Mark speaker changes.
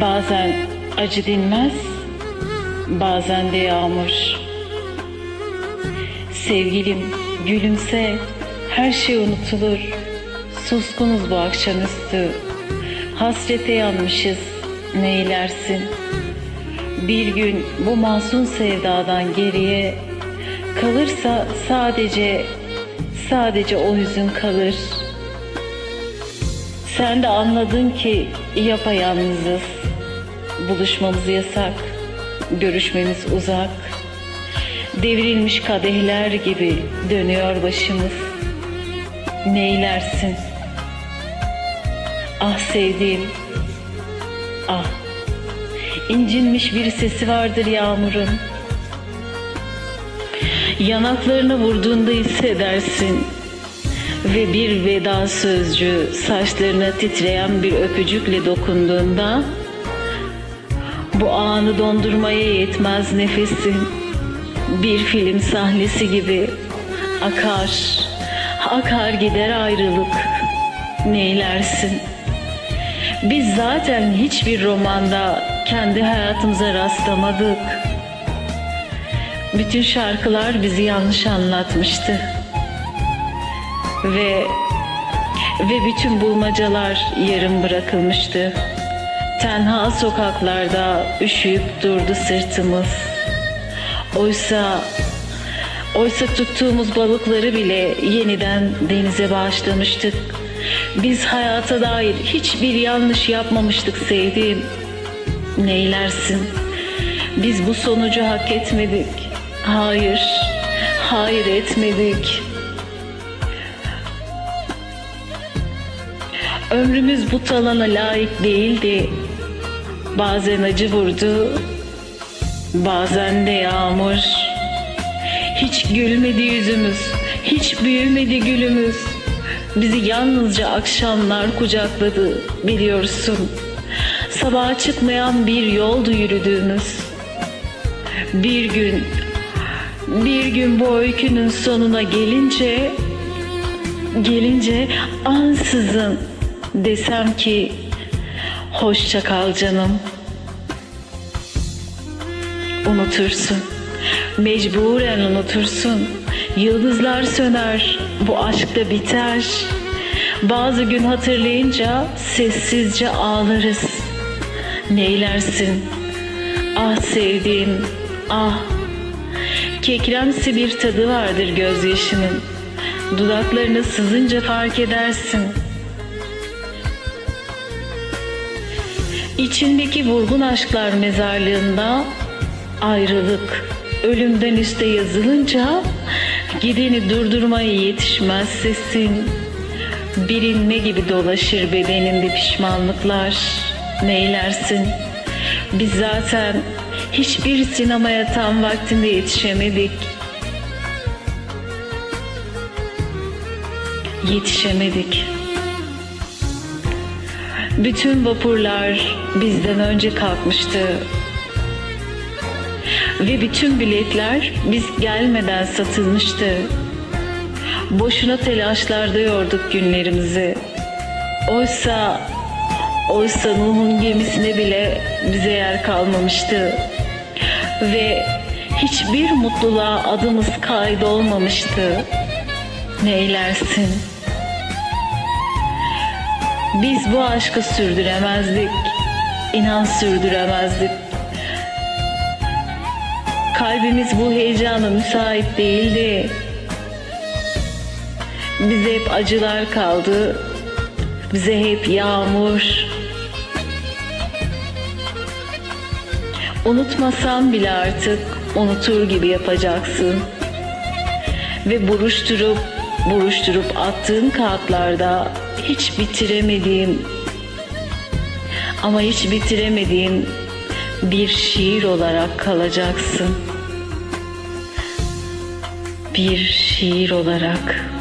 Speaker 1: Bazen acı dinmez, bazen de yağmur. Sevgilim gülümse, her şey unutulur. Suskunuz bu akşamüstü, hasrete yanmışız, neylersin? Bir gün bu masum sevdadan geriye kalırsa sadece, sadece o hüzün kalır. Sen de anladın ki yapayalnızız. Buluşmamız yasak, görüşmemiz uzak. Devrilmiş kadehler gibi dönüyor başımız. Neylersin? Ah sevdiğim, ah. incinmiş bir sesi vardır yağmurun. Yanaklarına vurduğunda hissedersin ve bir veda sözcüğü saçlarına titreyen bir öpücükle dokunduğunda bu anı dondurmaya yetmez nefesin. Bir film sahnesi gibi akar. Akar gider ayrılık. Neylersin? Biz zaten hiçbir romanda kendi hayatımıza rastlamadık. Bütün şarkılar bizi yanlış anlatmıştı. Ve ve bütün bulmacalar yarım bırakılmıştı. Tenha sokaklarda üşüyüp durdu sırtımız. Oysa oysa tuttuğumuz balıkları bile yeniden denize bağışlamıştık. Biz hayata dair hiçbir yanlış yapmamıştık sevdiğim. Neylersin? Biz bu sonucu hak etmedik. Hayır, hayır etmedik. Ömrümüz bu talana layık değildi. Bazen acı vurdu, bazen de yağmur. Hiç gülmedi yüzümüz, hiç büyümedi gülümüz. Bizi yalnızca akşamlar kucakladı biliyorsun. Sabaha çıkmayan bir yoldu yürüdüğümüz. Bir gün, bir gün bu öykünün sonuna gelince, gelince ansızın desem ki hoşça kal canım. Unutursun. Mecburen unutursun. Yıldızlar söner, bu aşk da biter. Bazı gün hatırlayınca sessizce ağlarız. Neylersin? Ah sevdiğim, ah. Kekremsi bir tadı vardır gözyaşının. Dudaklarına sızınca fark edersin.'' İçindeki vurgun aşklar mezarlığında ayrılık ölümden üste yazılınca gideni durdurmaya yetişmez sesin. Bir inme gibi dolaşır bedeninde pişmanlıklar. Neylersin? Biz zaten hiçbir sinemaya tam vaktinde yetişemedik. Yetişemedik. Bütün vapurlar bizden önce kalkmıştı. Ve bütün biletler biz gelmeden satılmıştı. Boşuna telaşlarda yorduk günlerimizi. Oysa oysa Nuh'un gemisine bile bize yer kalmamıştı. Ve hiçbir mutluluğa adımız kaydolmamıştı. Neylersin? Biz bu aşkı sürdüremezdik. İnan sürdüremezdik. Kalbimiz bu heyecana müsait değildi. Bize hep acılar kaldı. Bize hep yağmur. Unutmasam bile artık unutur gibi yapacaksın. Ve buruşturup buruşturup attığın kağıtlarda hiç bitiremediğim ama hiç bitiremediğim bir şiir olarak kalacaksın. Bir şiir olarak.